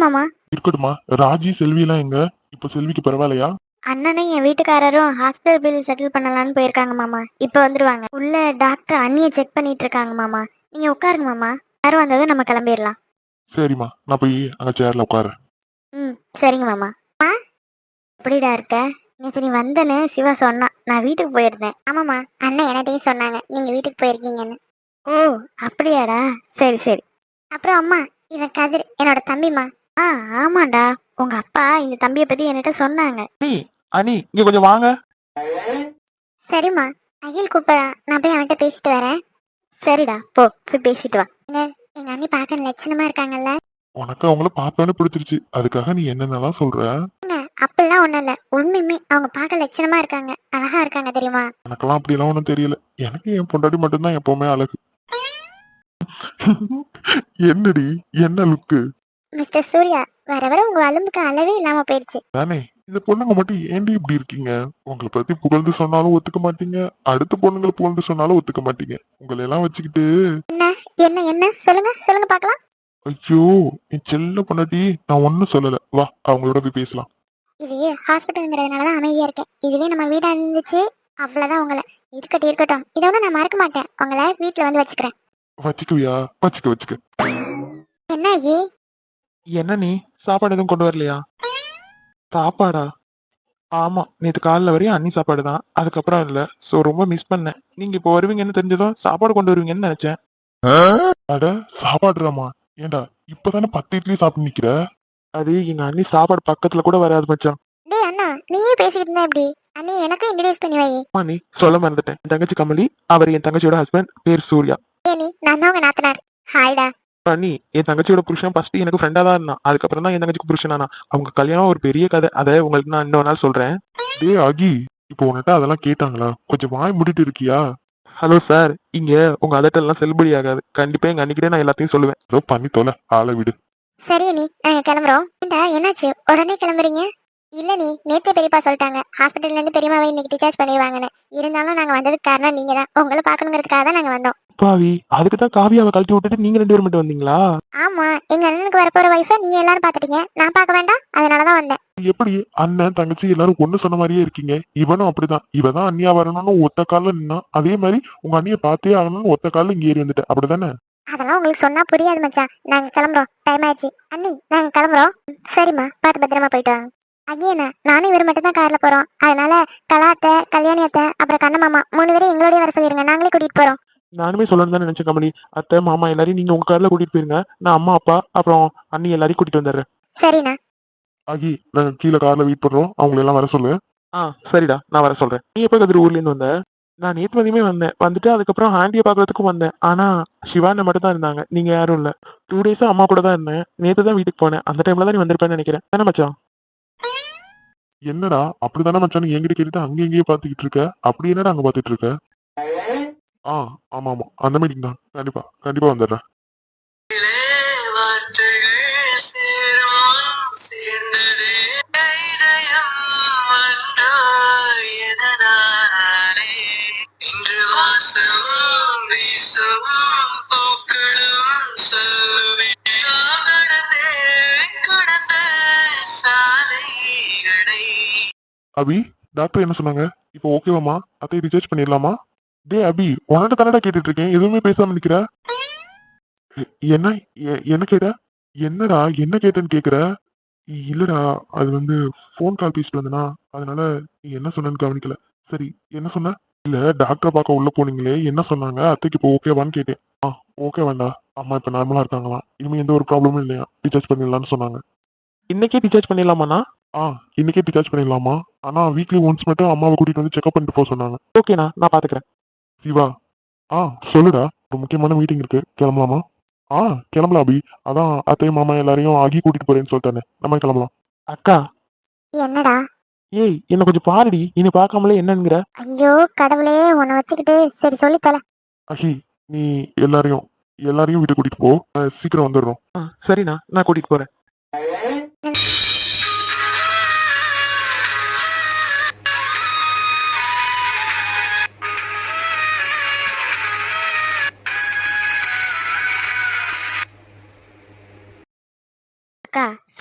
மாமா. இருக்கட்டுமா ராஜி செல்வி எல்லாம் எங்க? இப்ப செல்விக்கு பரவாயில்லையா? அண்ணனும் என் வீட்டுக்காரரும் ஹாஸ்பிட்டல் பில் செட்டில் பண்ணலாம்னு போயிருக்காங்க மாமா. இப்போ வந்துருவாங்க. உள்ள டாக்டர் அண்ணியை செக் பண்ணிட்டு இருக்காங்க மாமா. நீங்க உட்காருங்க மாமா. யாரும் வந்ததும் நம்ம கிளம்பிடலாம். சரிம்மா. நான் போய் அங்க சேர்ல உட்காரு ம் சரிங்க மாமா. அம்மா எப்படிடா இருக்க? நேற்று நீ வந்தேன்னு சிவா சொன்னா. நான் வீட்டுக்கு போயிருந்தேன். ஆமாம்மா. அண்ணன் என்னட்டையும் சொன்னாங்க. நீங்க வீட்டுக்கு போயிருக்கீங்கன்னு. ஓ அப்படியாடா. சரி சரி. அப்புறம் அம்மா இவன் கதிர் என்னோட தம்பிம்மா. ஆ ஆமாண்டா. உங்க அப்பா இந்த தம்பியை பத்தி என்கிட்ட சொன்னாங்க. அனி அனி இங்க கொஞ்சம் வாங்க. சரிம்மா. அகில் கூப்பிடா நான் போய் அவன்கிட்ட பேசிட்டு வரேன். சரிடா போ போய் பேசிட்டு வா. எங்க எங்க அண்ணி பார்க்க லட்சணமா இருக்காங்கல்ல? உனக்கு அவங்கள பார்த்தோன்னே பிடிச்சிருச்சு. அதுக்காக நீ என்னென்னலாம் சொல்ற? அப்படிலாம் ஒண்ணும் இல்ல. உண்மையுமே அவங்க பார்க்க லட்சணமா இருக்காங்க. அழகா இருக்காங்க தெரியுமா? எனக்கெல்லாம் அப்படிலாம் ஒன்றும் தெரியல. எனக்கு என் பொண்டாட்டி மட்டும்தான் எப்பவுமே அழகு. என்னடி என்ன லுக்கு மிஸ்டர் சூர்யா வர வர உங்க அலும்புக்கு அளவே இல்லாம போயிடுச்சு. தானே இந்த பொண்ணுங்க மட்டும் ஏண்டி இப்படி இருக்கீங்க? உங்களை பத்தி புகழ்ந்து சொன்னாலும் ஒத்துக்க மாட்டீங்க. அடுத்த பொண்ணுங்களை புகழ்ந்து சொன்னாலும் ஒத்துக்க மாட்டீங்க. உங்களை எல்லாம் வச்சுக்கிட்டு என்ன என்ன சொல்லுங்க சொல்லுங்க பார்க்கலாம். ஐயோ என் செல்ல பொண்டாட்டி. நான் ஒன்னும் சொல்லல. வா அவங்களோட போய் பேசலாம். இது ஹாஸ்பிட்டல்ங்கிறதுனால தான் அமைதியா இருக்கேன். இதுவே நம்ம வீடா இருந்துச்சு அவ்வளவுதான் உங்களை. இருக்கட்டும் இருக்கட்டும். இதை ஒன்றும் நான் மறக்க மாட்டேன். உங்களை வீட்டுல வந்து வச்சுக்கிறேன். வச்சுக்குவியா? வச்சுக்க வச்சுக்க. என்ன ஆகி என்ன நீ? சாப்பாடு எதுவும் கொண்டு வரலையா? சாப்பாடா? ஆமா நேத்து காலைல வரையும் அண்ணி சாப்பாடு தான். அதுக்கப்புறம் இல்ல. சோ ரொம்ப மிஸ் பண்ணேன். நீங்க இப்போ வருவீங்கன்னு தெரிஞ்சதும் சாப்பாடு கொண்டு வருவீங்கன்னு நினைச்சேன். அட சாப்பாடுறாமா ஏண்டா இப்பதானே பத்து இட்லி சாப்பிட்டு நிக்கிற? அது எங்க அண்ணி சாப்பாடு பக்கத்துல கூட வராது மச்சான். டேய் அண்ணா நீயே பேசிக்கிட்டு இருந்தா எப்படி? அண்ணி எனக்கும் இன்ட்ரடியூஸ் பண்ணி வை. அம்மா நீ சொல்ல மறந்துட்டேன். என் தங்கச்சி கமலி அவர் என் தங்கச்சியோட ஹஸ்பண்ட் பேர் சூர்யா. ஏ நீ நான் தான் உங்க நாத்தனார். ஹாய்டா அண்ணி என் தங்கச்சியோட புருஷன் ஃபர்ஸ்ட் எனக்கு ஃப்ரெண்டா தான் இருந்தான். அதுக்கப்புறம் தான் என் தங்கச்சிக்கு புருஷனானா அவங்க கல்யாணம் ஒரு பெரிய கதை. அதை உங்களுக்கு நான் இன்னொரு நாள் சொல்றேன். டேய் அகி இப்போ உன்கிட்ட அதெல்லாம் கேட்டாங்களா? கொஞ்சம் வாய் முடிட்டு இருக்கியா? ஹலோ சார் இங்க உங்க அதட்டெல்லாம் செல்லுபடி ஆகாது. கண்டிப்பா எங்க அன்னிக்கிட்டே நான் எல்லாத்தையும் சொல்லுவேன். ஏதோ பண்ணி தொலை. ஆளை விடு. சரி நீ நாங்க கிளம்புறோம். ஏண்டா என்னாச்சு? உடனே கிளம்புறீங்க? இல்ல நீ நேத்தே பெரியப்பா சொல்லிட்டாங்க. ஹாஸ்பிட்டல்ல இருந்து பெரியமாவை இன்னைக்கு டிஸ்சார்ஜ் பண்ணிடுவாங்கன்னு. இருந்தாலும் நாங்க வந்ததுக்கு காரணம் நீங்க தான் உங்களை பாக்கணுங்கிறதுக்காக தான் நாங்க வந்தோம். பாவி அதுக்கு தான் காவியாவை கழட்டி விட்டுட்டு நீங்க ரெண்டு பேரும் மட்டும் வந்தீங்களா? ஆமா எங்க அண்ணனுக்கு வரப்போற வைஃபை நீங்க எல்லாரும் பாத்துட்டீங்க நான் பார்க்க வேண்டாம் அதனாலதான் வந்தேன். எப்படி? அண்ணன் தங்கச்சி எல்லாரும் ஒண்ணு சொன்ன மாதிரியே இருக்கீங்க. இவனும் அப்படிதான். இவ தான் அண்ணியா வரணும்னு ஒத்த கால்ல நின்னா அதே மாதிரி உங்க அண்ணிய பார்த்தே ஆகணும்னு ஒத்த கால்ல இங்க ஏறி வந்துட்ட அப்படிதானே? அதெல்லாம் உங்களுக்கு சொன்னா புரியாது மச்சான். நாங்க கிளம்புறோம். டைம் ஆயிடுச்சு. அண்ணி நாங்க கிளம்புறோம். சரிம்மா பார்த்து பத்திரமா போயிட்டு வாங்க. அகியண்ணா நானும் இவர் மட்டும் தான் கார்ல போறோம். அதனால கலாத்தை கல்யாணியத்தை அப்புறம் கண்ணமாமா மூணு பேரும் எங்களோடய வர சொல்லிருங்க. நாங்களே கூட்டிட்டு போறோம். நானுமே சொல்லணும் தான் நினைச்சேன் கமலி. அத்தை மாமா எல்லாரையும் நீங்க உங்க கார்ல கூட்டிட்டு போயிருங்க. நான் அம்மா அப்பா அப்புறம் அண்ணி எல்லாரையும் கூட்டிட்டு வந்துடுறேன். சரிண்ணா. அகி நாங்க கீழே கார்ல வெயிட் பண்றோம் அவங்களை எல்லாம் வர சொல்லு. ஆ சரிடா. நான் வர சொல்றேன். நீ எப்ப கதிர் ஊர்ல இருந்து வந்த? நான் நேத்து மதியமே வந்தேன். வந்துட்டு அதுக்கப்புறம் ஆண்டியை பாக்குறதுக்கும் வந்தேன். ஆனா சிவான மட்டும் தான் இருந்தாங்க. நீங்க யாரும் இல்ல. டூ டேஸா அம்மா கூட தான் இருந்தேன். நேத்து தான் வீட்டுக்கு போனேன். அந்த டைம்ல தான் நீ வந்திருப்பேன்னு நினைக்கிறேன். தானே மச்சான்? என்னடா? அப்படிதானே மச்சான்? என்கிட்ட கேட்டுட்டு அங்க எங்கேயே பாத்துக்கிட்டு இருக்க. அப்படி என்னடா அங்க பாத்துட்டு இருக்க? ஆ ஆமா ஆமா அந்த மீட்டிங் தான். கண்டிப்பா கண்டிப்பா வந்துடுறேன். அபி டாக்டர் என்ன சொன்னாங்க? இப்போ ஓகேவாமா அத்தையை டிஸ்சார்ஜ் பண்ணிடலாமா? டேய் அபி உன்கிட்ட தானடா கேட்டுட்டு இருக்கேன் எதுவுமே பேசாம நிக்கிற? என்ன என்ன கேட்ட? என்னடா என்ன கேட்டேன்னு கேக்குற? இல்லடா அது வந்து ஃபோன் கால் பேசிட்டு வந்தனா அதனால நீ என்ன சொன்னேன்னு கவனிக்கல. சரி என்ன சொன்ன? இல்ல டாக்டரை பார்க்க உள்ள போனீங்களே என்ன சொன்னாங்க? அத்தைக்கு இப்போ ஓகேவான்னு கேட்டேன். ஆ ஓகே வேண்டா. அம்மா இப்ப நார்மலா இருக்காங்களாம் இனிமே எந்த ஒரு ப்ராப்ளமும் இல்லையா? டிஸ்சார்ஜ் பண்ணிடலாம்னு சொன்னாங்க. இன்னைக்கே டிசார்ஜ் பண்ணிடலாமாண்ணா? ஆ இன்னைக்கே டிஸ்சார்ஜ் பண்ணிடலாமா? ஆனா வீக்லி ஒன்ஸ் மட்டும் அம்மாவை கூட்டிட்டு வந்து செக்அப் பண்ணிட்டு போக சொன்னாங்க. ஓகேண்ணா நான் பாத்துக்கிறேன். சிவா. ஆ சொல்லுடா. ஒரு முக்கியமான மீட்டிங் இருக்கு. கிளம்பலாமா? ஆ கிளம்பலாம் அபி. அதான் அத்தை மாமா எல்லாரையும் ஆகி கூட்டிட்டு போறேன்னு சொல்லிட்டானே. நம்ம கிளம்பலாம். அக்கா. என்னடா? ஏய் என்ன கொஞ்சம் பாருடி. இனி பார்க்காமலே என்னங்கிற? ஐயோ கடவுளே உன்னை வச்சுக்கிட்டு சரி சொல்லி தொலை. அஹி நீ எல்லாரையும் எல்லாரையும் வீட்டு கூட்டிட்டு போ. அஹ், சீக்கிரம் வந்துடுறோம். ஆ சரிண்ணா. நான் கூட்டிட்டு போறேன்.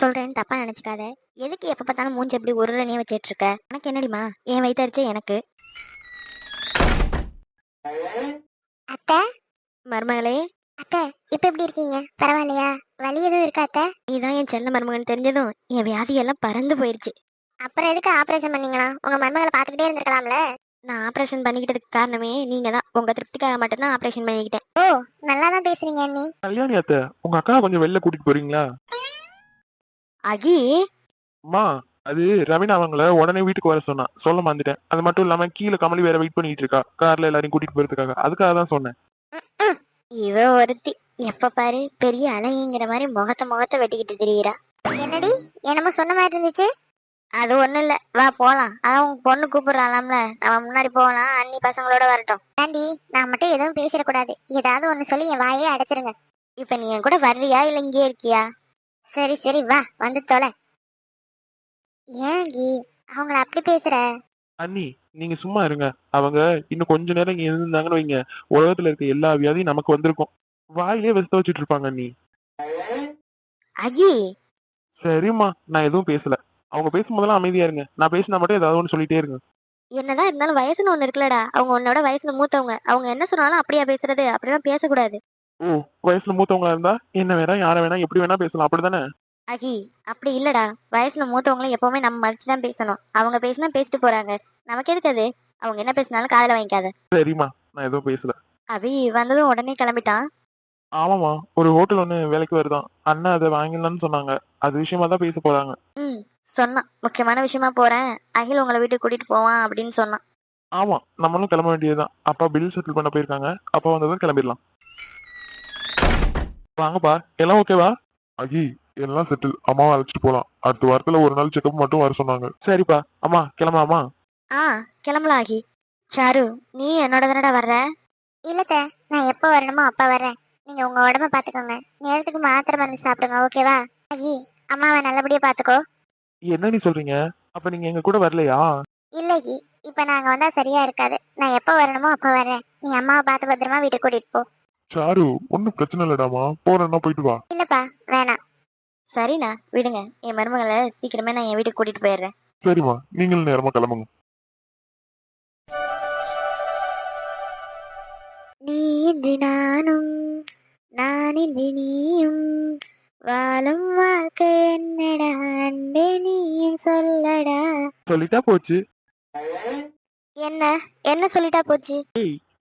சொல்றேன்னு தப்பா நினைச்சுக்காத. எதுக்கு எப்ப பார்த்தாலும் மூஞ்சி எப்படி உருளனே வச்சிட்டு இருக்க எனக்கு என்னடிமா? என் வயிற்றுச்சே எனக்கு? அத்தை? மருமகளே? அத்தை இப்ப எப்படி இருக்கீங்க? பரவாயில்லையா? வலி எதுவும் இருக்கா அத்தை? இதான் என் செல்ல மருமகன் தெரிஞ்சதும் என் வியாதி எல்லாம் பறந்து போயிருச்சு. அப்புறம் எதுக்கு ஆபரேஷன் பண்ணீங்களா? உங்க மருமகளை பாத்துக்கிட்டே இருந்திருக்கலாம்ல? நான் ஆபரேஷன் பண்ணிக்கிட்டதுக்கு காரணமே நீங்க தான் உங்க திருப்திக்காக மட்டும்தான் ஆபரேஷன் பண்ணிக்கிட்டேன். ஓ நல்லா தான் பேசுறீங்க அண்ணி. கல்யாணி அத்தை உங்க அக்கா கொஞ்சம் வெளில கூட்டிட்டு போறீங்களா? அகி? அம்மா அது ரவீனா அவங்கள உடனே வீட்டுக்கு வர சொன்னா. சொல்ல மறந்துட்டேன். அது மட்டும் இல்லாம கீழே கமலி வேற வெயிட் பண்ணிட்டு இருக்கா. கார்ல எல்லாரையும் கூட்டிட்டு போறதுக்காக. அதுக்காக தான் சொன்னேன். இவ ஒருத்தி. எப்ப பாரு பெரிய அலைங்கிற மாதிரி முகத்தை முகத்தை வெட்டிக்கிட்டு திரியிறா என்னடி? என்னமோ சொன்ன மாதிரி இருந்துச்சு? அது ஒண்ணும் இல்ல. வா போலாம். அதான் உங்க பொண்ணு கூப்பிடுறாளாம்ல. நம்ம முன்னாடி போகலாம். அண்ணி பசங்களோட வரட்டும். ஆண்டி நான் மட்டும் எதுவும் பேசிடக்கூடாது. ஏதாவது ஒண்ணு சொல்லி என் வாயே அடைச்சிருங்க. இப்ப நீ என் கூட வர்றியா இல்ல இங்கே இருக்கியா? சரி சரி வா வந்து தொலை. ஏன் கீ அவங்கள அப்படி பேசுற? அண்ணி நீங்க சும்மா இருங்க. அவங்க இன்னும் கொஞ்ச நேரம் இங்க இருந்தாங்கன்னு வைங்க. உலகத்துல இருக்க எல்லா வியாதியும் நமக்கு வந்திருக்கும். வாயிலே விஷத்த வச்சுட்டு இருப்பாங்க அண்ணி. அகி சரிம்மா நான் எதுவும் பேசல. அவங்க பேசும்போதெல்லாம் அமைதியா இருங்க. நான் பேசினா மட்டும் ஏதாவது ஒன்று சொல்லிட்டே இருங்க. என்னதான் இருந்தாலும் வயசுன்னு ஒண்ணு இருக்குல்லடா. அவங்க உன்னோட வயசுல மூத்தவங்க. அவங்க என்ன சொன்னாலும் அப்படியா பேசுறது? அப்படிலாம் பேசக்கூடாது. ஓ வயசுல மூத்தவங்களா இருந்தா என்ன வேணா யார வேணா எப்படி வேணா பேசலாம். அப்படிதானே அகி அப்படி இல்லடா. வயசுல மூத்தவங்களும் எப்பவுமே நம்ம மதிச்சு தான் பேசணும். அவங்க பேசினா பேசிட்டு போறாங்க. நமக்கு எதுக்கு அது? அவங்க என்ன பேசினாலும் காதுல வாங்கிக்காத. சரிம்மா நான் எதுவும் பேசல. அபி வந்ததும் உடனே கிளம்பிட்டான். ஆமாமா ஒரு ஹோட்டல் ஒண்ணு வேலைக்கு வருதான். அண்ணா அதை வாங்கிடலாம்னு சொன்னாங்க. அது விஷயமா தான் பேச போறாங்க. ம் சொன்னான். முக்கியமான விஷயமா போறேன். அகில் உங்களை வீட்டுக்கு கூட்டிட்டு போவான் அப்படின்னு சொன்னான். ஆமா நம்மளும் கிளம்ப வேண்டியதுதான். அப்பா பில் செட்டில் பண்ண போயிருக்காங்க. அப்பா வந்ததும் கிளம்பிடலாம். வாங்கப்பா. எல்லாம் ஓகேவா அகி எல்லாம் செட்டில் அம்மாவை அழைச்சிட்டு போலாம். அடுத்த வாரத்துல ஒரு நாள் செக்கப் மட்டும் வர சொன்னாங்க. சரிப்பா. அம்மா கிளம்பாமா ஆ கிளம்பலாம் அகி. சாரு நீ என்னோட தானடா வர்ற? இல்லத்த நான் எப்போ வரணுமோ அப்ப வர்றேன். நீங்க உங்க உடம்ப பாத்துக்கோங்க. நேரத்துக்கு மாத்திரை மருந்து சாப்பிடுங்க ஓகேவா அகி அம்மாவை நல்லபடியா பாத்துக்கோ. என்ன நீ சொல்றீங்க? அப்ப நீங்க எங்க கூட வரலையா? இல்லைகி இப்ப நாங்க வந்தா சரியா இருக்காது. நான் எப்போ வரணுமோ அப்ப வர்றேன். நீ அம்மாவை பார்த்து பத்திரமா வீட்டுக்கு கூட்டிட்டு போ. சாரு ஒன்னும் பிரச்சனை இல்லடாமா? போறேன்னா போயிட்டு வா. இல்லப்பா வேணாம். சரிண்ணா விடுங்க. என் மருமகளை சீக்கிரமே நான் என் வீட்டுக்கு கூட்டிட்டு போயிடுறேன். சரிம்மா நீங்களும் நேரமா கிளம்புங்க. நீ இன்றி நானும் நான் இன்றி நீயும். வாழும் வாழ்க்கை என்னடா அன்பே நீயும் சொல்லடா. சொல்லிட்டா போச்சு. என்ன என்ன சொல்லிட்டா போச்சு?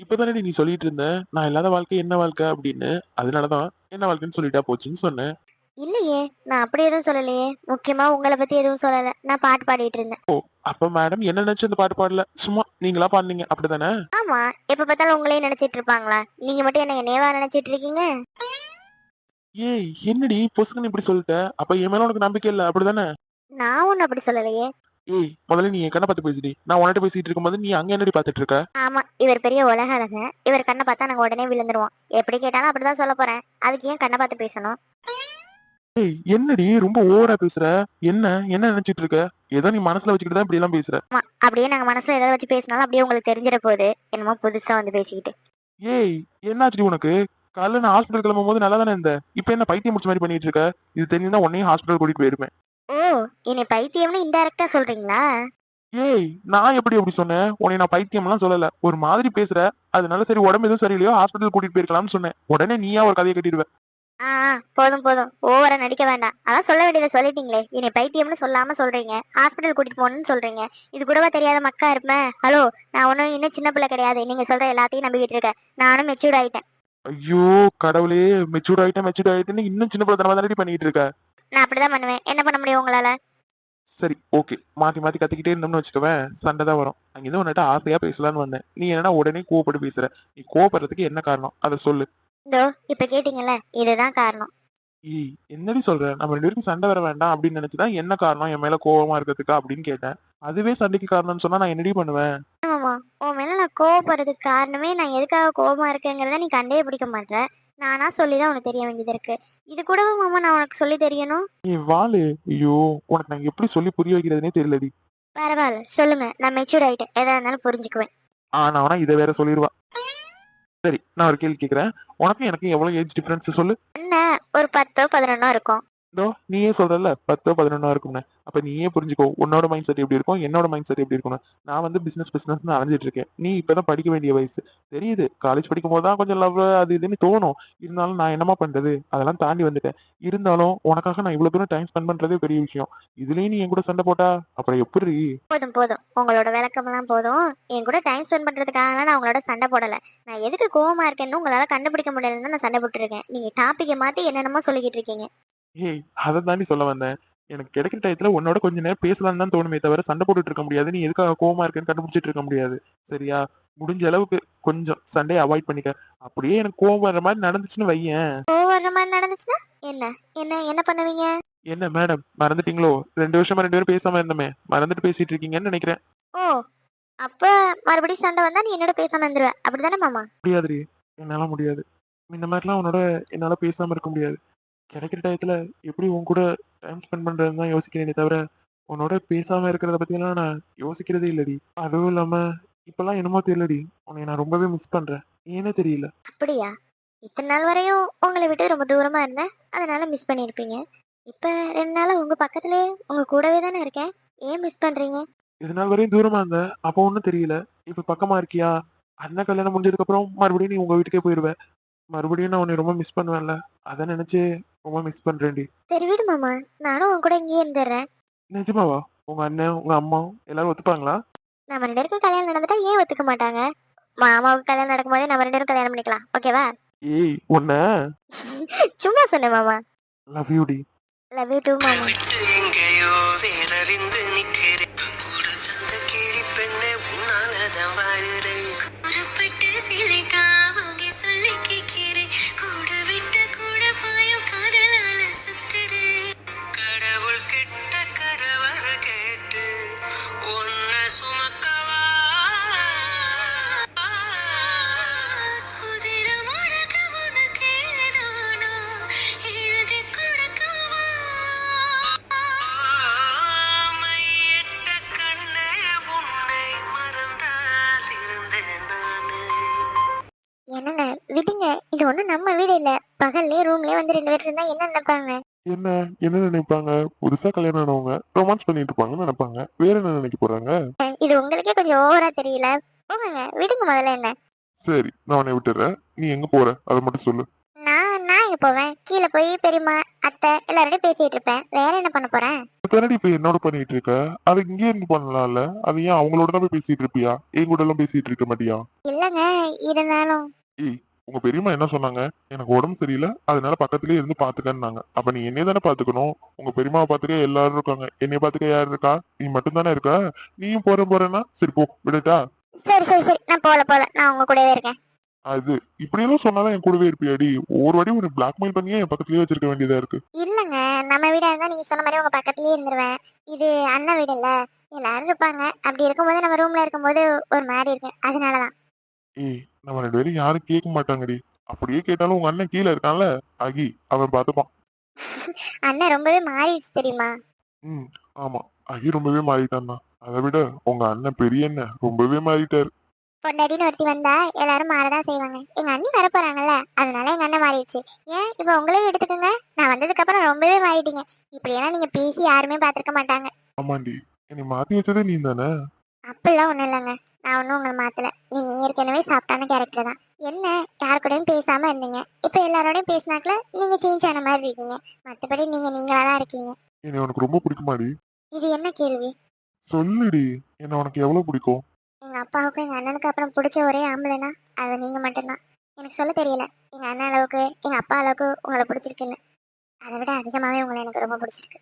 இப்பதானே நீ சொல்லிட்டு இருந்த நான் இல்லாத வாழ்க்கை என்ன வாழ்க்கை அப்படின்னு. அதனாலதான் என்ன வாழ்க்கைன்னு சொல்லிட்டா போச்சுன்னு சொன்னேன். இல்லையே நான் அப்படி எதுவும் சொல்லலையே. முக்கியமா உங்களை பத்தி எதுவும் சொல்லல. நான் பாட்டு பாடிட்டு இருந்தேன். அப்ப மேடம் என்ன நினைச்சு அந்த பாட்டு பாடல? சும்மா நீங்களா பாடுனீங்க? அப்படிதானே ஆமா எப்ப பார்த்தாலும் உங்களையும் நினைச்சிட்டு இருப்பாங்களா? நீங்க மட்டும் என்ன என்னையவா நினைச்சிட்டு இருக்கீங்க? ஏய் என்னடி? பொசுக்குன்னு இப்படி சொல்லிட்ட. அப்ப என் மேல உனக்கு நம்பிக்கை இல்ல? அப்படிதானே நான் ஒன்னும் அப்படி சொல்லலையே. ஏய் முதல்ல நீ என் கண்ணை பார்த்து பேசுடி. நான் உன்கிட்ட பேசிட்டு இருக்கும்போது நீ அங்க என்னடி பாத்துட்டு இருக்க? ஆமா இவர் பெரிய உலக அழகன் இவர் கண்ணை பார்த்தா நாங்க உடனே விழுந்துருவோம். எப்படி கேட்டாலும் அப்படிதான் சொல்ல போறேன். அதுக்கு ஏன் கண்ணை பார்த்து பேசணும்? ஏய் என்னடி ரொம்ப ஓவரா பேசுற? என்ன என்ன நினைச்சிட்டு இருக்க? ஏதோ நீ மனசுல வச்சுக்கிட்டு தான் இப்படி எல்லாம் பேசுற. ஆமா அப்படியே நாங்க மனசுல ஏதாவது வச்சு பேசினாலும் அப்படியே உங்களுக்கு தெரிஞ்சிட போகுது. என்னமோ புதுசா வந்து பேசிக்கிட்டு. ஏய் என்னாச்சுடி உனக்கு? காலைல நான் ஹாஸ்பிட்டல் கிளம்பும் போது நல்லா தானே இருந்த இப்ப என்ன பைத்தியம் முடிச்ச மாதிரி பண்ணிட்டு இருக்க? இது தெரிஞ்சுதான் உன்னையும் ஹாஸ்பிட்டல் கூட்டிட்டு போயிருப்பேன். ஓ என்னை பைத்தியம்னு இன்டைரக்டா சொல்றீங்களா? ஏய் நான் எப்படி அப்படி சொன்னேன்? உன்னை நான் பைத்தியம்லாம் சொல்லல. ஒரு மாதிரி பேசுற. அதனால சரி உடம்பு எதுவும் சரியில்லையோ ஹாஸ்பிட்டல் கூட்டிட்டு போயிருக்கலாம்னு சொன்னேன். உடனே நீயா ஒரு கதையை கட்டிடுவ. ஆ ஆ, போதும் போதும். ஓவரா நடிக்க வேண்டாம். அதான் சொல்ல வேண்டியதை சொல்லிட்டீங்களே. என்னை பைத்தியம்னு சொல்லாம சொல்றீங்க. ஹாஸ்பிட்டல் கூட்டிட்டு போகணும்னு சொல்றீங்க. இது கூடவா தெரியாத மக்கா இருப்பேன் ஹலோ நான் ஒன்றும் இன்னும் சின்ன பிள்ளை கிடையாது. நீங்க சொல்ற எல்லாத்தையும் நம்பிக்கிட்டு இருக்கேன் நானும் மெச்சூர்ட் ஆயிட்டேன். ஐயோ கடவுளே மெச்சூர் ஆயிட்டேன் மெச்சூர் ஆயிட்டேன்னு இன்னும் சின்ன பிள்ளை தானே பண்ணிட்டு இருக்க? நான் அப்படிதான் பண்ணுவேன். என்ன பண்ண முடியும் உங்களால? சரி ஓகே. மாத்தி மாத்தி கத்திக்கிட்டே இருந்தோம்னு வச்சுக்கவேன் சண்டை தான் வரும். அங்கிருந்து உன்கிட்ட ஆசையா பேசலாம்னு வந்தேன். நீ என்னன்னா உடனே கோவப்பட்டு பேசுற? நீ கோவப்படுறதுக்கு என்ன காரணம்? அதை சொல்லு. இதோ இப்ப கேட்டீங்கல்ல இதுதான் காரணம். ஏய் என்னடி சொல்ற? நம்ம ரெண்டு பேருக்கும் சண்டை வர வேண்டாம் அப்படின்னு நினைச்சுதான் என்ன காரணம்? என் மேல கோவமா இருக்கிறதுக்கா அப்படின்னு கேட்டேன். அதுவே சண்டைக்கு காரணம்னு சொன்னா நான் என்னடி பண்ணுவேன்? ஆமாமா உன் மேல நான் கோவப்படுறதுக்கு காரணமே நான் எதுக்காக கோவமா இருக்கேங்கிறத நீ கண்டே பிடிக்க மாட்டேற. நானா சொல்லிதான் உனக்கு தெரிய வேண்டியது இருக்கு. இது கூடவே மாமா நான் உனக்கு சொல்லி தெரியணும்? நீ வாளு. ஐயோ உனக்கு நான் எப்படி சொல்லி புரிய வைக்கிறதுனே தெரியலடி. பரவாயில்ல சொல்லுங்க. நான் மெச்சூர் ஆயிட்டேன். எதா இருந்தாலும் புரிஞ்சுக்குவேன். ஆனா அவனா இதை வேற சொல்லிடுவா. சரி நான் ஒரு கேள்வி கேக்குறேன். உனக்கும் எனக்கு எவ்வளவு ஏஜ் டிஃபரன்ஸ் சொல்லு? என்ன? ஒரு பத்தோ பதினொன்னோ இருக்கும். இதோ நீயே சொல்றல பத்தோ பதினொன்னோ இருக்கும்னு. அப்ப நீயே புரிஞ்சுக்கோ உன்னோட மைண்ட் செட் எப்படி இருக்கும் என்னோட மைண்ட் செட் எப்படி இருக்கும்னு. நான் வந்து பிசினஸ் பிசினஸ் அலைஞ்சிட்டு இருக்கேன். நீ இப்பதான் படிக்க வேண்டிய வயசு. தெரியுது. காலேஜ் படிக்கும் போது தான் கொஞ்சம் லவ் அது இதுன்னு தோணும். இருந்தாலும் நான் என்னமா பண்றது? அதெல்லாம் தாண்டி வந்துட்டேன். இருந்தாலும் உனக்காக நான் இவ்வளவு தூரம் டைம் ஸ்பெண்ட் பண்றதே பெரிய விஷயம். இதுலயும் நீ என் கூட சண்டை போட்டா? அப்புறம் எப்படி? போதும் போதும். உங்களோட விளக்கம்லாம் போதும். என் கூட டைம் ஸ்பெண்ட் பண்றதுக்காக நான் உங்களோட சண்டை போடல. நான் எதுக்கு கோவமா இருக்கேன்னு உங்களால கண்டுபிடிக்க முடியலன்னு நான் சண்டை போட்டுருக்கேன் நீங்க டாபிக்கை மாத்தி என்னென்னமோ சொல்லிக்கிட்டு இருக்கீங்க. ஏய் அதை தாண்டி சொல்ல வந்தேன். எனக்கு கிடைக்கிற டயத்துல உன்னோட கொஞ்ச நேரம் பேசலாம்னு தான் தோணுமே தவிர சண்டை போட்டுட்டு இருக்க முடியாது. நீ எதுக்காக கோவமா இருக்கேன்னு கண்டுபிடிச்சிட்டு இருக்க முடியாது. சரியா? முடிஞ்ச அளவுக்கு கொஞ்சம் சண்டையை அவாய்ட் பண்ணிக்க. அப்படியே எனக்கு கோவம் வர்ற மாதிரி நடந்துச்சுன்னு வையேன். கோவம் வர்ற மாதிரி நடந்துச்சுன்னா என்ன? என்ன என்ன பண்ணுவீங்க? என்ன மேடம் மறந்துட்டீங்களோ? ரெண்டு வருஷமா ரெண்டு பேரும் பேசாம இருந்தோமே. மறந்துட்டு பேசிட்டு இருக்கீங்கன்னு நினைக்கிறேன். ஓ அப்ப மறுபடியும் சண்டை வந்தா நீ என்னோட பேசாம இருந்துருவ. அப்படிதானே மாமா? முடியாதுடி. என்னால முடியாது. இந்த மாதிரிலாம் உன்னோட என்னால பேசாம இருக்க முடியாது. கிடைக்கிற டயத்துல எப்படி உன் கூட டைம் ஸ்பெண்ட் பண்றதுன்னு தான் யோசிக்கிறேனே தவிர உன்னோட பேசாம இருக்கிறத பத்தியெல்லாம் நான் யோசிக்கிறதே இல்லடி. அதுவும் இல்லாம இப்பெல்லாம் என்னமோ தெரியலடி. உன்னை நான் ரொம்பவே மிஸ் பண்றேன். ஏனே தெரியல. அப்படியா? இத்தனை நாள் வரையும் உங்களை விட்டு ரொம்ப தூரமா இருந்தேன். அதனால மிஸ் பண்ணியிருப்பீங்க. இப்ப ரெண்டு நாளா உங்க பக்கத்துலயே உங்க கூடவே தானே இருக்கேன். ஏன் மிஸ் பண்றீங்க? இது நாள் வரையும் தூரமா இருந்த அப்போ ஒன்றும் தெரியல. இப்ப பக்கமா இருக்கியா? அண்ணன் கல்யாணம் முடிஞ்சதுக்கு அப்புறம் மறுபடியும் நீ உங்க வீட்டுக்கே போயிருவ. மறுபடியும் நான் உன்னை ரொம்ப மிஸ் பண்ணுவேன்ல. அதை நினைச்சு ரொம்ப மிஸ் பண்றேன்டி. சரி விடு மாமா. நானும் உன் கூட இங்கேயே இருந்துடுறேன். நிஜமாவா? உங்க அண்ணன் உங்க அம்மா எல்லாரும் ஒத்துப்பாங்களா? நம்ம ரெண்டு பேருக்கும் கல்யாணம் நடந்துட்டா ஏன் ஒத்துக்க மாட்டாங்க? மாமாவுக்கு கல்யாணம் நடக்கும்போதே நம்ம ரெண்டு பேரும் கல்யாணம் பண்ணிக்கலாம். ஓகேவா ஏய் உன்ன? சும்மா சொன்னேன் மாமா. லவ் யூ டி. லவ் யூ டூ மாமா. எங்கேயோ வேறறிந்து நிக்கிறேன் பகல்லே ரூம்லயே வந்து ரெண்டு பேர் இருந்தா என்ன நினைப்பாங்க? என்ன? என்ன நினைப்பாங்க? புதுசா கல்யாணம் ஆனவங்க ரொமான்ஸ் பண்ணிட்டு இருப்பாங்கன்னு நினைப்பாங்க. வேற என்ன நினைக்க போறாங்க? இது உங்களுக்கே கொஞ்சம் ஓவரா தெரியல. போங்க விடுங்க முதல்ல என்ன. சரி நான் உன்னை விட்டுறேன். நீ எங்க போற? அதை மட்டும் சொல்லு. நான் நான் எங்க போவேன்? கீழே போய் பெரியம்மா அத்தை எல்லாரோடய பேசிட்டு இருப்பேன். வேற என்ன பண்ண போறேன் பின்னாடி இப்ப என்னோட பண்ணிட்டு இருக்க? அது இங்கே இருந்து பண்ணலாம்ல. அது ஏன் அவங்களோட தான் போய் பேசிட்டு இருப்பியா? என் கூட எல்லாம் பேசிட்டு இருக்க மாட்டியா? இல்லங்க இருந்தாலும். உங்க பெரியம்மா என்ன சொன்னாங்க? எனக்கு உடம்பு சரியில்லை அதனால பக்கத்துலயே இருந்து பாத்துக்கன்னாங்க. அப்ப நீ என்னைய தானே பாத்துக்கணும்? உங்க பெரியம்மாவை பாத்துக்க எல்லாரும் இருக்காங்க. என்னைய பாத்துக்க யார் இருக்கா? நீ மட்டும் தானே இருக்க? நீயும் போற போறேன்னா? சரி போ. விடட்டா? சரி சரி சரி. நான் போல போல. நான் உங்க கூடவே இருக்கேன். அது. இப்படியெல்லாம் சொன்னாதான் என் கூடவே இருப்பியாடி? ஒவ்வொரு வாட்டியும் ஒரு பிளாக்மெயில் பண்ணியே என் பக்கத்துலயே வச்சிருக்க வேண்டியதா இருக்கு. இல்லங்க. நம்ம வீடா இருந்தா நீங்க சொன்ன மாதிரி உங்க பக்கத்துலயே இருந்துருவேன். இது அண்ணன் வீடு இல்ல. எல்லாரும் இருப்பாங்க. அப்படி இருக்கும்போது நம்ம ரூம்ல இருக்கும்போது ஒரு மாதிரி இருக்கு. அதனாலதான். ஏய் நம்ம ரெண்டு பேரும் யாரும் கேட்க மாட்டாங்கடி. அப்படியே கேட்டாலும் உங்க அண்ணன் கீழே இருக்கான்ல? அகி அவன் பார்த்துப்பான் அண்ணன் ரொம்பவே மாறிடுச்சு தெரியுமா? ம் ஆமா. அகி ரொம்பவே மாறிட்டான் அதை விட உங்க அண்ணன் பெரிய அண்ணன் ரொம்பவே மாறிட்டாரு. பொண்டாட்டின்னு ஒருத்தி வந்தா எல்லாரும் மாறதான் செய்வாங்க. எங்க அண்ணி வர போறாங்கல்ல அதனால எங்க அண்ணன் மாறிடுச்சு. ஏன்? இப்ப உங்களையும் எடுத்துக்கோங்க. நான் வந்ததுக்கு அப்புறம் ரொம்பவே மாறிட்டீங்க. இப்படியெல்லாம் நீங்க பேசி யாருமே பார்த்திருக்க மாட்டாங்க. ஆமாண்டி. என்னை மாத்தி வச்சதே நீ தானே அப்படிலாம் ஒண்ணும் இல்லைங்க. நான் ஒன்றும் உங்களை மாத்தல. நீங்க ஏற்கனவே சாப்பிட்டான கேரக்டர் தான். என்ன? யார் கூடயும் பேசாம இருந்தீங்க. இப்ப எல்லாரோடையும் பேசினாக்கல நீங்க சேஞ்ச் ஆன மாதிரி இருக்கீங்க. மத்தபடி நீங்க நீங்களா தான் இருக்கீங்க. என்னை உனக்கு ரொம்ப பிடிக்குமாடி? இது என்ன கேள்வி? சொல்லுடி. என்ன உனக்கு எவ்வளவு பிடிக்கும்? எங்க அப்பாவுக்கும் எங்க அண்ணனுக்கு அப்புறம் பிடிச்ச ஒரே ஆம்பளைனா அது நீங்க மட்டும்தான். எனக்கு சொல்ல தெரியல. எங்க அண்ணன் அளவுக்கு எங்க அப்பா அளவுக்கு உங்களை பிடிச்சிருக்குன்னு. அதை விட அதிகமாவே உங்களை எனக்கு ரொம்ப பிடிச்சிருக்கு.